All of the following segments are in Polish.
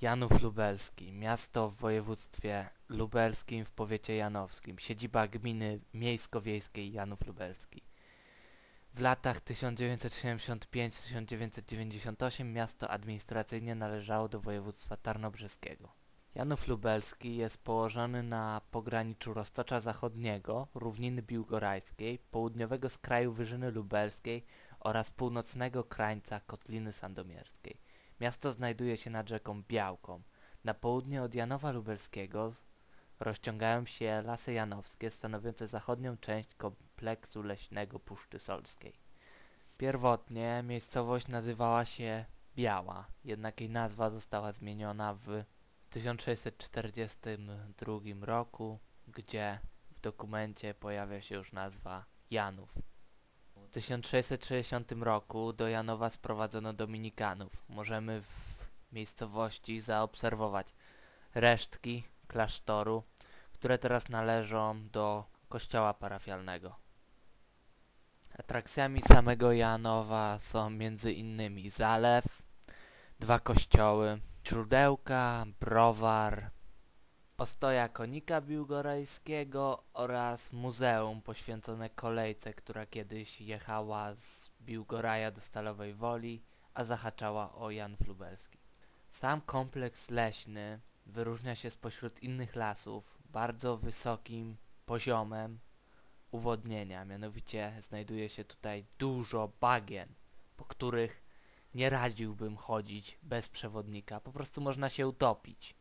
Janów Lubelski, miasto w województwie lubelskim w powiecie janowskim, siedziba gminy miejsko-wiejskiej Janów Lubelski. W latach 1975-1998 miasto administracyjnie należało do województwa tarnobrzeskiego. Janów Lubelski jest położony na pograniczu Roztocza Zachodniego, Równiny Biłgorajskiej, południowego skraju Wyżyny Lubelskiej oraz północnego krańca Kotliny Sandomierskiej. Miasto znajduje się nad rzeką Białką. Na południe od Janowa Lubelskiego rozciągają się Lasy Janowskie stanowiące zachodnią część kompleksu leśnego Puszczy Solskiej. Pierwotnie miejscowość nazywała się Biała, jednak jej nazwa została zmieniona w 1642 roku, gdzie w dokumencie pojawia się już nazwa Janów. W 1660 roku do Janowa sprowadzono Dominikanów. Możemy w miejscowości zaobserwować resztki klasztoru, które teraz należą do kościoła parafialnego. Atrakcjami samego Janowa są między innymi zalew, dwa kościoły, źródełka, browar, ostoja konika biłgorajskiego oraz muzeum poświęcone kolejce, która kiedyś jechała z Biłgoraja do Stalowej Woli, a zahaczała o Janów Lubelski. Sam kompleks leśny wyróżnia się spośród innych lasów bardzo wysokim poziomem uwodnienia, mianowicie znajduje się tutaj dużo bagien, po których nie radziłbym chodzić bez przewodnika, po prostu można się utopić.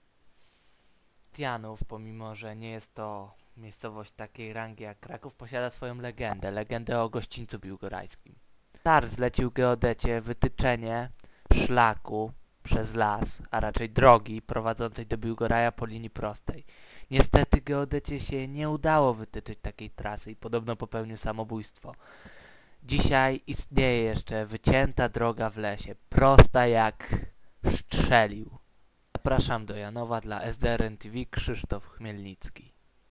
Pomimo że nie jest to miejscowość takiej rangi jak Kraków, posiada swoją legendę, legendę o gościńcu biłgorajskim. Tar zlecił geodecie wytyczenie szlaku przez las, a raczej drogi prowadzącej do Biłgoraja po linii prostej. Niestety geodecie się nie udało wytyczyć takiej trasy i podobno popełnił samobójstwo. Dzisiaj istnieje jeszcze wycięta droga w lesie, prosta jak strzelił. Zapraszam do Janowa dla SDRN TV Krzysztof Chmielnicki.